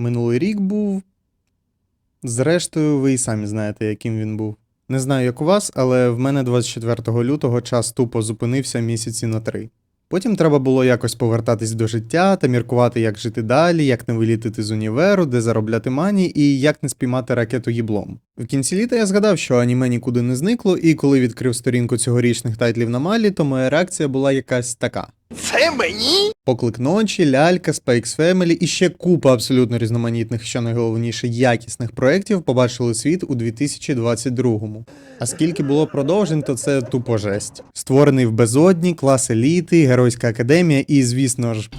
Минулий рік був. Зрештою, ви і самі знаєте, яким він був. Не знаю, як у вас, але в мене 24 лютого час тупо зупинився місяці на три. Потім треба було якось повертатись до життя та міркувати, як жити далі, як не вилітити з універу, де заробляти мані і як не спіймати ракету їблом. В кінці літа я згадав, що аніме нікуди не зникло, і коли відкрив сторінку цьогорічних тайтлів на малі, то моя реакція була якась така. Це мені? Поклик ночі, лялька, Spikes Family і ще купа абсолютно різноманітних, що найголовніше, якісних проєктів побачили світ у 2022-му. А скільки було продовжень, то це тупо жесть. Створений в безодні, клас еліти, геройська академія і, звісно ж.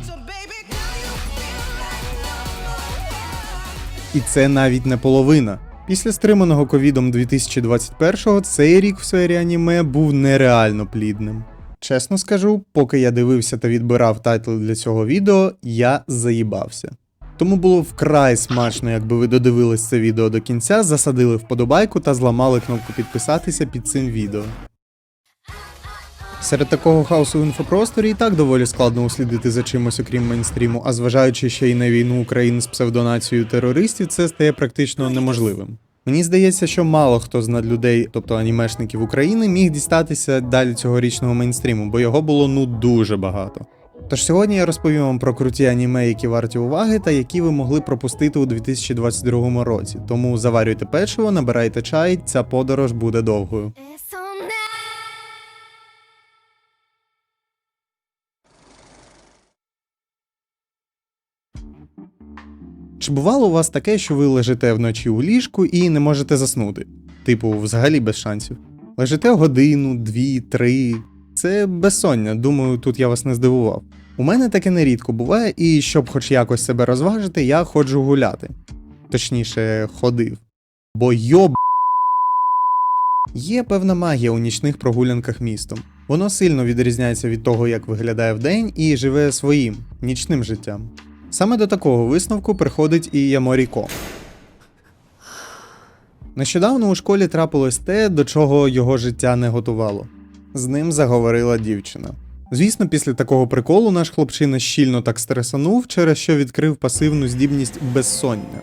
І це навіть не половина. Після стриманого ковідом 2021-го цей рік в сфері аніме був нереально плідним. Чесно скажу, поки я дивився та відбирав тайтл для цього відео, я заїбався. Тому було вкрай смачно, якби ви додивились це відео до кінця, засадили вподобайку та зламали кнопку підписатися під цим відео. Серед такого хаосу в інфопросторі і так доволі складно услідити за чимось окрім мейнстріму, а зважаючи ще й на війну України з псевдонацією терористів, це стає практично неможливим. Мені здається, що мало хто з над людей, тобто анімешників України, міг дістатися далі цьогорічного мейнстріму, бо його було ну дуже багато. Тож сьогодні я розповім вам про круті аніме, які варті уваги, та які ви могли пропустити у 2022 році. Тому заварюйте печиво, набирайте чай, ця подорож буде довгою. Бувало у вас таке, що ви лежите вночі у ліжку і не можете заснути? Типу, взагалі без шансів. Лежите годину, дві, три. Це безсоння, думаю, тут я вас не здивував. У мене таке нерідко буває, і щоб хоч якось себе розважити, я ходжу гуляти. Точніше, ходив. Бо йоб. Є певна магія у нічних прогулянках містом. Воно сильно відрізняється від того, як виглядає вдень, і живе своїм нічним життям. Саме до такого висновку приходить і Яморіко. Нещодавно у школі трапилось те, до чого його життя не готувало. З ним заговорила дівчина. Звісно, після такого приколу наш хлопчина щільно так стресанув, через що відкрив пасивну здібність безсоння.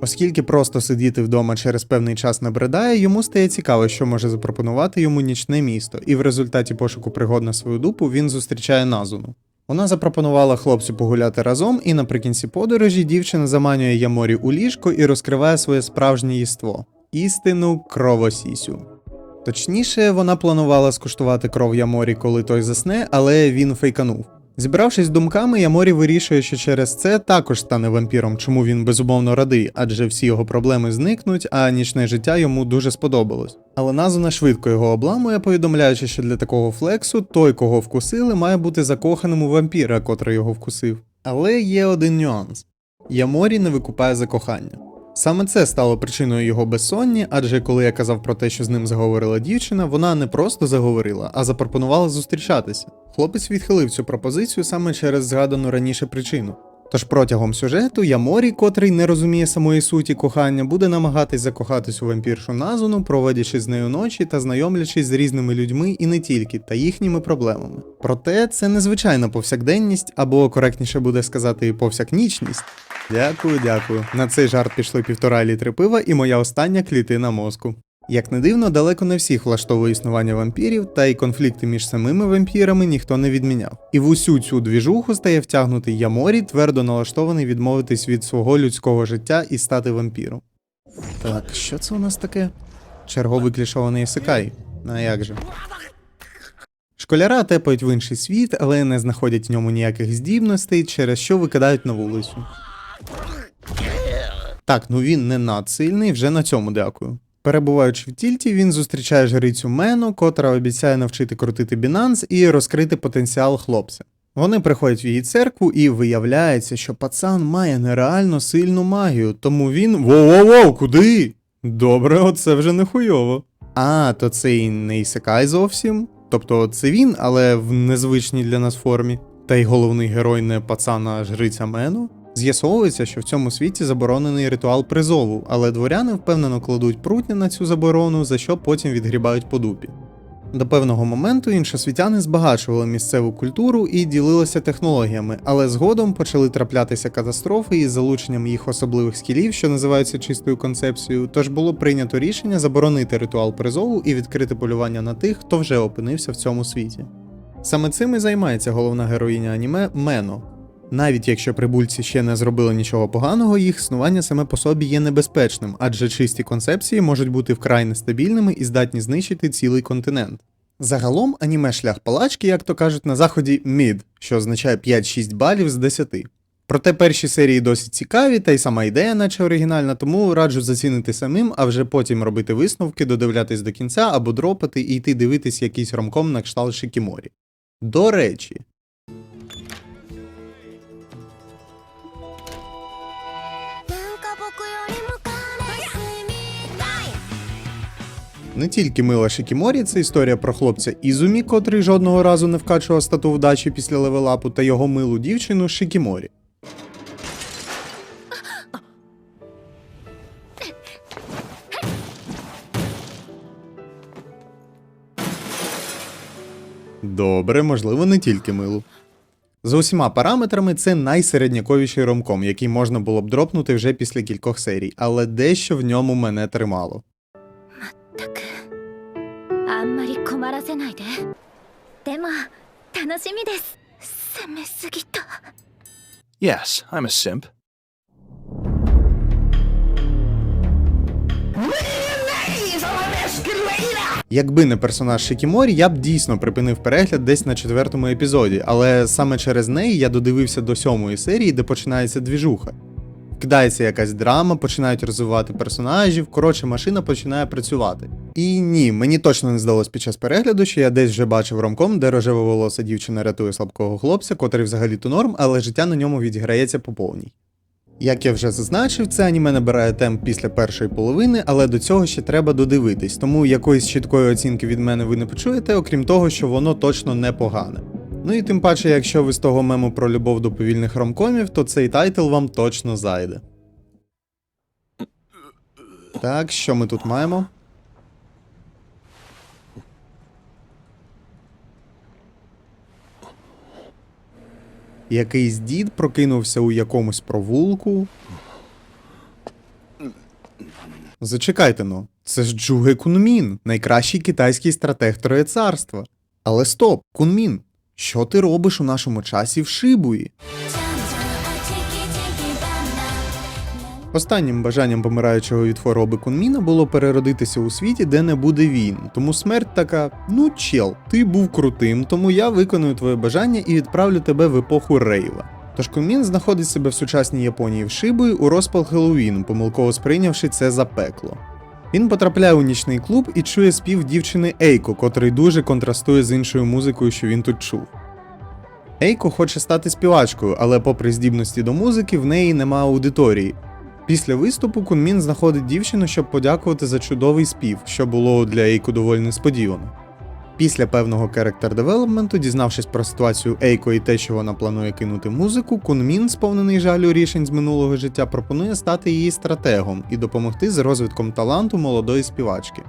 Оскільки просто сидіти вдома через певний час набридає, йому стає цікаво, що може запропонувати йому нічне місто, і в результаті пошуку пригод на свою дупу він зустрічає Назуну. Вона запропонувала хлопцю погуляти разом, і наприкінці подорожі дівчина заманює Яморі у ліжко і розкриває своє справжнє єство істину кровосісю. Точніше, вона планувала скуштувати кров Яморі, коли той засне, але він фейканув. Зібравшись думками, Яморі вирішує, що через це також стане вампіром, чому він безумовно радий, адже всі його проблеми зникнуть, а нічне життя йому дуже сподобалось. Але Назуна швидко його обламує, повідомляючи, що для такого флексу той, кого вкусили, має бути закоханим у вампіра, котрий його вкусив. Але є один нюанс: Яморі не викупає за кохання. Саме це стало причиною його безсонні, адже коли я казав про те, що з ним заговорила дівчина, вона не просто заговорила, а запропонувала зустрічатися. Хлопець відхилив цю пропозицію саме через згадану раніше причину. Тож протягом сюжету Яморі, котрий не розуміє самої суті кохання, буде намагатись закохатись у вампіршу Назуну, проводячи з нею ночі та знайомлячись з різними людьми і не тільки, та їхніми проблемами. Проте це незвичайна повсякденність, або коректніше буде сказати повсякнічність. Дякую, дякую. На цей жарт пішли півтора літри пива і моя остання клітина мозку. Як не дивно, далеко не всіх влаштовує існування вампірів, та й конфлікти між самими вампірами ніхто не відміняв. І в усю цю двіжуху стає втягнутий Яморі, твердо налаштований відмовитись від свого людського життя і стати вампіром. Так, що це у нас таке? Черговий клішований ісикай. А як же? Школяра тепають в інший світ, але не знаходять в ньому ніяких здібностей, через що викидають на вулицю. Так, ну він не надсильний, вже на цьому дякую. Перебуваючи в тільті, він зустрічає жрицю Мену, котра обіцяє навчити крутити Binance і розкрити потенціал хлопця. Вони приходять в її церкву і виявляється, що пацан має нереально сильну магію, тому він. Воу-воу-воу, куди? Добре, оце вже не хуйово. А, то це і не Ісекай зовсім. Тобто це він, але в незвичній для нас формі. Та й головний герой не пацана а жриця Мену. З'ясовується, що в цьому світі заборонений ритуал призову, але дворяни впевнено кладуть прутня на цю заборону, за що потім відгрібають по дупі. До певного моменту іншосвітяни збагачували місцеву культуру і ділилися технологіями, але згодом почали траплятися катастрофи із залученням їх особливих скілів, що називаються чистою концепцією. Тож було прийнято рішення заборонити ритуал призову і відкрити полювання на тих, хто вже опинився в цьому світі. Саме цим і займається головна героїня аніме Мено. Навіть якщо прибульці ще не зробили нічого поганого, їх існування саме по собі є небезпечним, адже чисті концепції можуть бути вкрай нестабільними і здатні знищити цілий континент. Загалом аніме шлях палачки, як то кажуть, на заході мід, що означає 5-6 балів з 10. Проте перші серії досить цікаві, та й сама ідея, наче оригінальна, тому раджу зацінити самим, а вже потім робити висновки, додивлятись до кінця або дропати і йти дивитись якийсь ромком на кшталт Шикіморі. До речі, Не тільки мила Шикіморі, це історія про хлопця Ізумі, котрий жодного разу не вкачував стату вдачі після левелапу, та його милу дівчину Шикіморі. Добре, можливо, не тільки милу. За усіма параметрами це найсередняковіший ромком, який можна було б дропнути вже після кількох серій, але дещо в ньому мене тримало. ったくあんまり困らせないででも楽しみです攻めすぎた Yes, I'm a simp. Якби не персонаж Шикіморі, я б дійсно припинив перегляд десь на четвертому епізоді, але саме через неї я додивився до сьомої серії, де починається двіжуха. Кидається якась драма, починають розвивати персонажів, коротше, машина починає працювати. І ні, мені точно не здалось під час перегляду, що я десь вже бачив ромком, де рожева волоса дівчина рятує слабкого хлопця, котрий взагалі-то норм, але життя на ньому відіграється по повній. Як я вже зазначив, це аніме набирає темп після першої половини, але до цього ще треба додивитись, тому якоїсь чіткої оцінки від мене ви не почуєте, окрім того, що воно точно непогане. Ну і тим паче, якщо ви з того мему про любов до повільних ромкомів, то цей тайтл вам точно зайде. Так, що ми тут маємо? Якийсь дід прокинувся у якомусь провулку. Зачекайте ну, це ж Джуге Кунмін, найкращий китайський стратег троєцарства. Але стоп, Кунмін, що ти робиш у нашому часі в Шибуї? Останнім бажанням помираючого від хвороби Кунміна було переродитися у світі, де не буде війн. Тому смерть така: ну чел, ти був крутим, тому я виконую твоє бажання і відправлю тебе в епоху рейва. Тож Кунмін знаходить себе в сучасній Японії в Шибуї у розпал Хеллоуін, помилково сприйнявши це за пекло. Він потрапляє у нічний клуб і чує спів дівчини Ейко, котрий дуже контрастує з іншою музикою, що він тут чув. Ейко хоче стати співачкою, але попри здібності до музики, в неї нема аудиторії. Після виступу Кунмін знаходить дівчину, щоб подякувати за чудовий спів, що було для Ейко доволі несподівано. Після певного character девелопменту, дізнавшись про ситуацію Ейко і те, що вона планує кинути музику, Кунмін, сповнений жалю рішень з минулого життя, пропонує стати її стратегом і допомогти з розвитком таланту молодої співачки.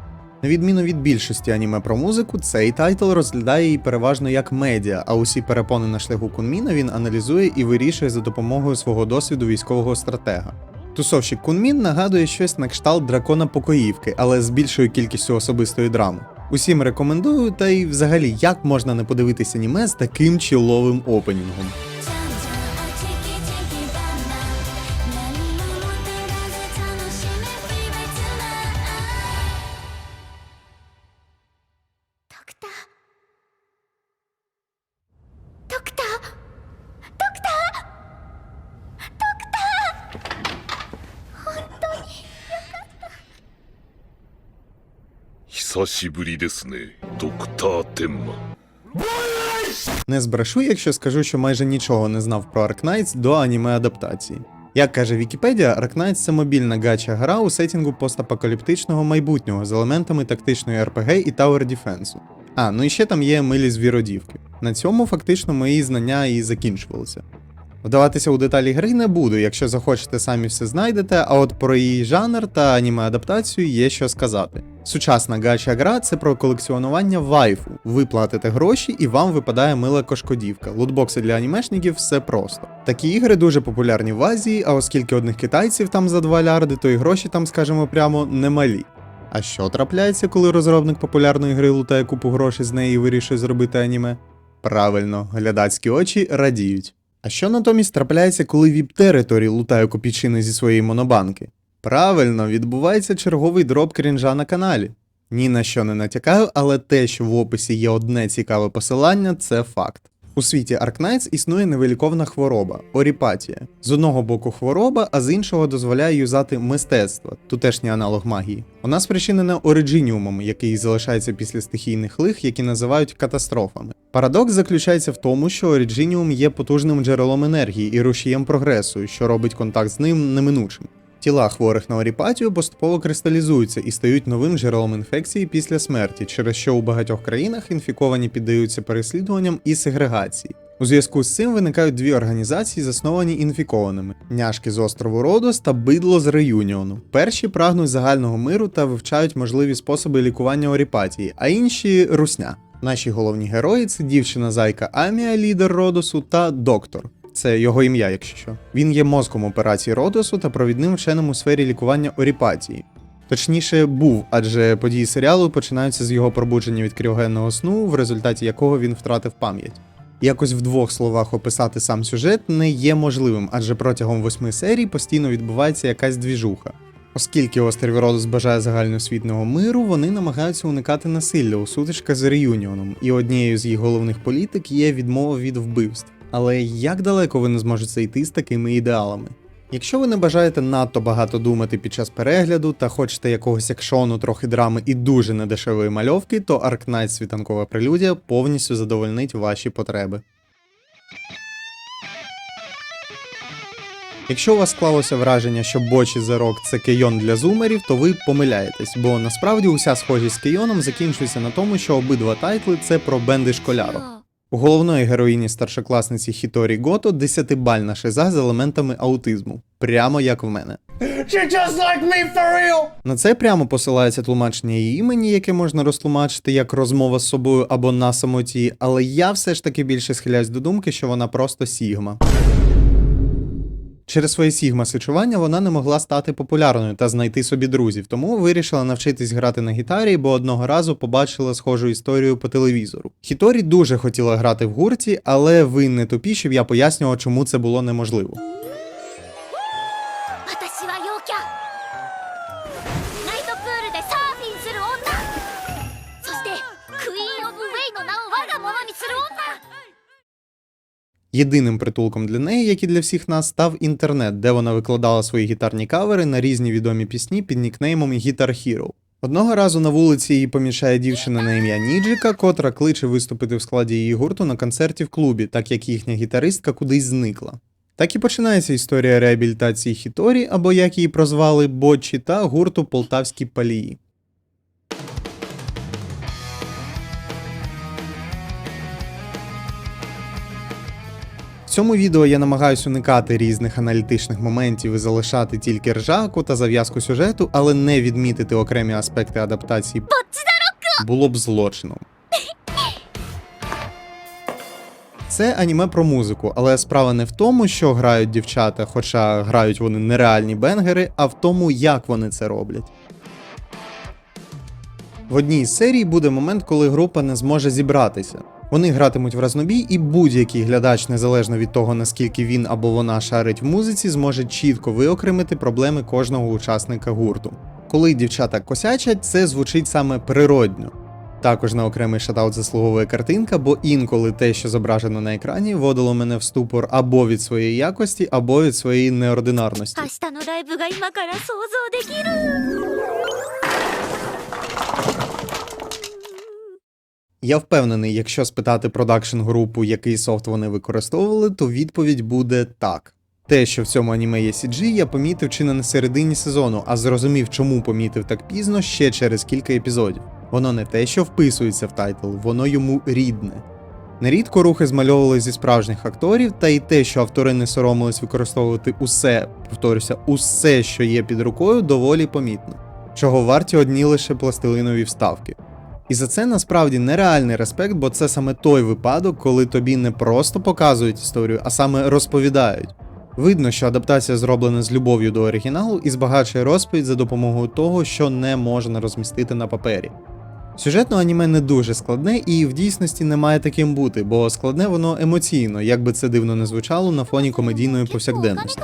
На відміну від більшості аніме про музику, цей тайтл розглядає її переважно як медіа, а усі перепони на шляху Кунміна він аналізує і вирішує за допомогою свого досвіду військового стратега. Тусовщик Кунмін нагадує щось на кшталт дракона покоївки, але з більшою кількістю особистої драми. Усім рекомендую, та й взагалі як можна не подивитися аніме з таким чіловим опенінгом. 久しぶりですねドクター天馬 Не збрешу, якщо скажу, що майже нічого не знав про Arknights до аніме адаптації. Як каже Вікіпедія, Arknights – це мобільна гача гра у сетінгу постапокаліптичного майбутнього з елементами тактичної RPG і Tower Defense. А, ну і ще там є милі звіродівки. На цьому фактично мої знання і закінчувалися. Вдаватися у деталі гри не буду, якщо захочете, самі все знайдете, а от про її жанр та аніме-адаптацію є що сказати. Сучасна гача гра це про колекціонування вайфу. Ви платите гроші і вам випадає мила кошкодівка. Лутбокси для анімешників все просто. Такі ігри дуже популярні в Азії, а оскільки одних китайців там за 2 лярди, то і гроші там, скажімо прямо, немалі. А що трапляється, коли розробник популярної гри лутає купу грошей з неї і вирішує зробити аніме? Правильно, глядацькі очі радіють. А що натомість трапляється, коли віп території лутає копійчини зі своєї монобанки? Правильно, відбувається черговий дроп крінжа на каналі. Ні на що не натякаю, але те, що в описі є одне цікаве посилання, це факт. У світі Arknights існує невиліковна хвороба оріпатія. З одного боку хвороба, а з іншого дозволяє юзати мистецтво, тутешній аналог магії. Вона спричинена оригініумом, який залишається після стихійних лих, які називають катастрофами. Парадокс заключається в тому, що оригініум є потужним джерелом енергії і рушієм прогресу, що робить контакт з ним неминучим. Тіла хворих на оріпатію поступово кристалізуються і стають новим джерелом інфекції після смерті, через що у багатьох країнах інфіковані піддаються переслідуванням і сегрегації. У зв'язку з цим виникають дві організації, засновані інфікованими: няшки з острову Родос та бидло з Реюніону. Перші прагнуть загального миру та вивчають можливі способи лікування оріпатії, а інші русня. Наші головні герої це дівчина зайка Амія, лідер Родосу, та доктор. Це його ім'я, якщо що. Він є мозком операції Родосу та провідним вченим у сфері лікування оріпатії. Точніше, був, адже події серіалу починаються з його пробудження від кріогенного сну, в результаті якого він втратив пам'ять. Якось в двох словах описати сам сюжет не є можливим, адже протягом восьми серій постійно відбувається якась двіжуха. Оскільки острів Родос бажає загальноосвітнього миру, вони намагаються уникати насилля у сутичках з Реюніоном, і однією з їх головних політик є відмова від вбивств. Але як далеко ви не зможете зайти з такими ідеалами? Якщо ви не бажаєте надто багато думати під час перегляду та хочете якогось екшону, трохи драми і дуже недешевої мальовки, то Arknight світанкова прелюдія повністю задовольнить ваші потреби. Якщо у вас склалося враження, що бочі The Rock це кейон для зумерів, то ви помиляєтесь, бо насправді уся схожість з кейоном закінчується на тому, що обидва тайтли це про бенди школярок. У головної героїні старшокласниці Хіторі Гото 10-бальна шиза з елементами аутизму, прямо як в мене. На це прямо посилається тлумачення її імені, яке можна розтлумачити як розмова з собою або на самоті, але я все ж таки більше схиляюсь до думки, що вона просто Сігма. Через своє сігма сичування вона не могла стати популярною та знайти собі друзів, тому вирішила навчитись грати на гітарі, бо одного разу побачила схожу історію по телевізору. Хіторі дуже хотіла грати в гурті, але ви не тупі, щоб я пояснював, чому це було неможливо. Єдиним притулком для неї, як і для всіх нас, став інтернет, де вона викладала свої гітарні кавери на різні відомі пісні під нікнеймом Guitar Hero. Одного разу на вулиці її помічає дівчина на ім'я Ніджика, котра кличе виступити в складі її гурту на концерті в клубі, так як їхня гітаристка кудись зникла. Так і починається історія реабілітації Хіторі, або як її прозвали Бочі та гурту Полтавські палії. Цьому відео я намагаюся уникати різних аналітичних моментів і залишати тільки ржаку та зав'язку сюжету, але не відмітити окремі аспекти адаптації було б злочином. Це аніме про музику, але справа не в тому, що грають дівчата, хоча грають вони нереальні бенгери, а в тому, як вони це роблять. В одній з серій буде момент, коли група не зможе зібратися. Вони гратимуть в разнобій, і будь-який глядач, незалежно від того, наскільки він або вона шарить в музиці, зможе чітко виокремити проблеми кожного учасника гурту. Коли дівчата косячать, це звучить саме природньо. Також на окремий шатаут заслуговує картинка, бо інколи те, що зображено на екрані, вводило мене в ступор або від своєї якості, або від своєї неординарності. Я впевнений, якщо спитати продакшн групу, який софт вони використовували, то відповідь буде так. Те, що в цьому аніме є CG, я помітив чи не на середині сезону, а зрозумів, чому помітив так пізно ще через кілька епізодів. Воно не те, що вписується в тайтл, воно йому рідне. Нерідко рухи змальовували зі справжніх акторів, та й те, що автори не соромились використовувати усе, повторюся, усе, що є під рукою, доволі помітно, чого варті одні лише пластилинові вставки. І за це насправді нереальний респект, бо це саме той випадок, коли тобі не просто показують історію, а саме розповідають. Видно, що адаптація зроблена з любов'ю до оригіналу і збагачує розповідь за допомогою того, що не можна розмістити на папері. Сюжетно аніме не дуже складне і в дійсності не має таким бути, бо складне воно емоційно, як би це дивно не звучало на фоні комедійної повсякденності.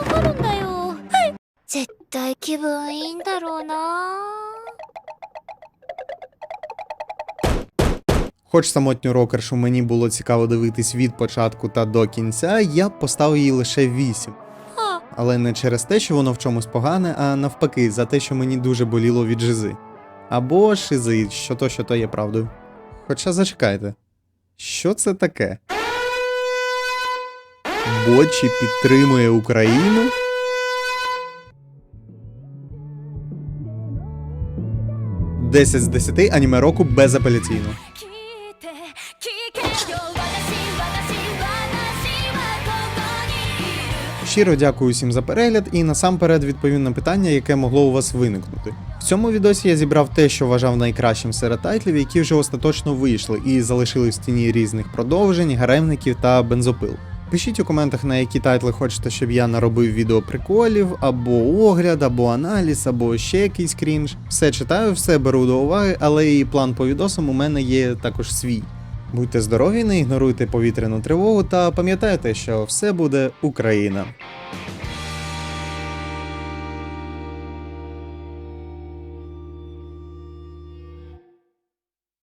Хоч самотню рокершу мені було цікаво дивитись від початку та до кінця, я б поставив їй лише 8. Але не через те, що воно в чомусь погане, а навпаки, за те, що мені дуже боліло від жизи. Або шизи, що то, що то є правдою. Хоча зачекайте, що це таке? Бочі підтримує Україну? Десять з 10 аніме року безапеляційно. Щиро дякую всім за перегляд і насамперед відповім на питання, яке могло у вас виникнути. В цьому відосі я зібрав те, що вважав найкращим серед тайтлів, які вже остаточно вийшли і залишили в стіні різних продовжень, гаремників та бензопил. Пишіть у коментах, на які тайтли хочете, щоб я наробив відео приколів, або огляд, або аналіз, або ще якийсь крінж. Все читаю, все беру до уваги, але і план по відосам у мене є також свій. Будьте здорові, не ігноруйте повітряну тривогу та пам'ятайте, що все буде Україна.